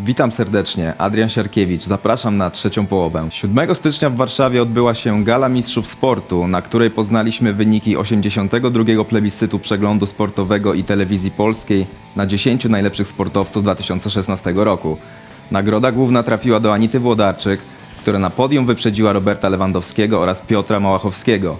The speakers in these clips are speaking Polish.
Witam serdecznie, Adrian Siarkiewicz. Zapraszam na trzecią połowę. 7 stycznia w Warszawie odbyła się Gala Mistrzów Sportu, na której poznaliśmy wyniki 82. plebiscytu przeglądu sportowego i telewizji polskiej na 10 najlepszych sportowców 2016 roku. Nagroda główna trafiła do Anity Włodarczyk, która na podium wyprzedziła Roberta Lewandowskiego oraz Piotra Małachowskiego.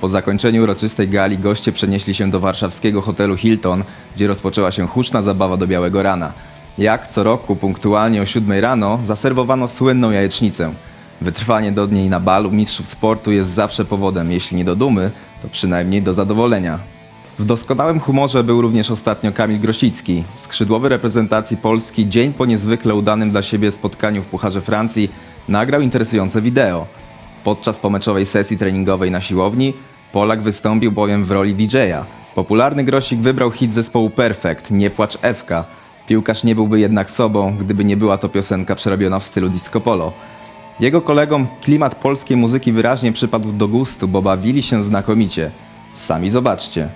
Po zakończeniu uroczystej gali goście przenieśli się do warszawskiego hotelu Hilton, gdzie rozpoczęła się huczna zabawa do białego rana. Jak co roku punktualnie o 7 rano zaserwowano słynną jajecznicę. Wytrwanie do niej na balu mistrzów sportu jest zawsze powodem, jeśli nie do dumy, to przynajmniej do zadowolenia. W doskonałym humorze był również ostatnio Kamil Grosicki. Skrzydłowy reprezentacji Polski dzień po niezwykle udanym dla siebie spotkaniu w Pucharze Francji nagrał interesujące wideo. Podczas pomeczowej sesji treningowej na siłowni Polak wystąpił bowiem w roli DJ-a. Popularny Grosik wybrał hit zespołu Perfect, Nie płacz Ewka. Piłkarz nie byłby jednak sobą, gdyby nie była to piosenka przerobiona w stylu disco polo. Jego kolegom klimat polskiej muzyki wyraźnie przypadł do gustu, bo bawili się znakomicie. Sami zobaczcie.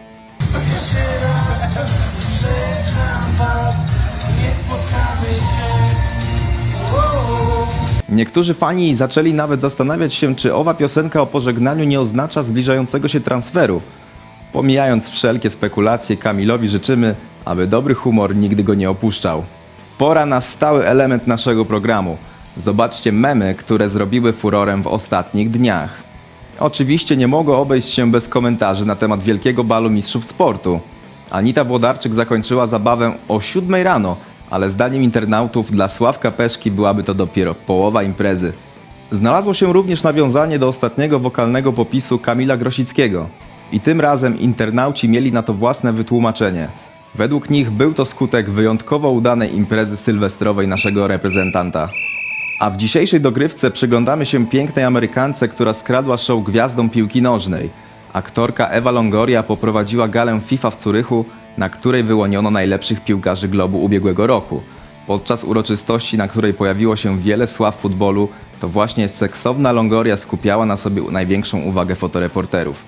Niektórzy fani zaczęli nawet zastanawiać się, czy owa piosenka o pożegnaniu nie oznacza zbliżającego się transferu. Pomijając wszelkie spekulacje, Kamilowi życzymy, aby dobry humor nigdy go nie opuszczał. Pora na stały element naszego programu. Zobaczcie memy, które zrobiły furorem w ostatnich dniach. Oczywiście nie mogło obejść się bez komentarzy na temat wielkiego balu mistrzów sportu. Anita Włodarczyk zakończyła zabawę o 7 rano, ale zdaniem internautów dla Sławka Peszki byłaby to dopiero połowa imprezy. Znalazło się również nawiązanie do ostatniego wokalnego popisu Kamila Grosickiego. I tym razem internauci mieli na to własne wytłumaczenie. Według nich był to skutek wyjątkowo udanej imprezy sylwestrowej naszego reprezentanta. A w dzisiejszej dogrywce przyglądamy się pięknej Amerykance, która skradła show gwiazdom piłki nożnej. Aktorka Ewa Longoria poprowadziła galę FIFA w Curychu, na której wyłoniono najlepszych piłkarzy globu ubiegłego roku. Podczas uroczystości, na której pojawiło się wiele sław futbolu, to właśnie seksowna Longoria skupiała na sobie największą uwagę fotoreporterów.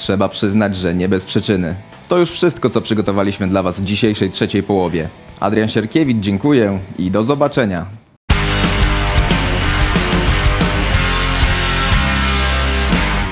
Trzeba przyznać, że nie bez przyczyny. To już wszystko, co przygotowaliśmy dla Was w dzisiejszej trzeciej połowie. Adrian Sierkiewicz, dziękuję i do zobaczenia.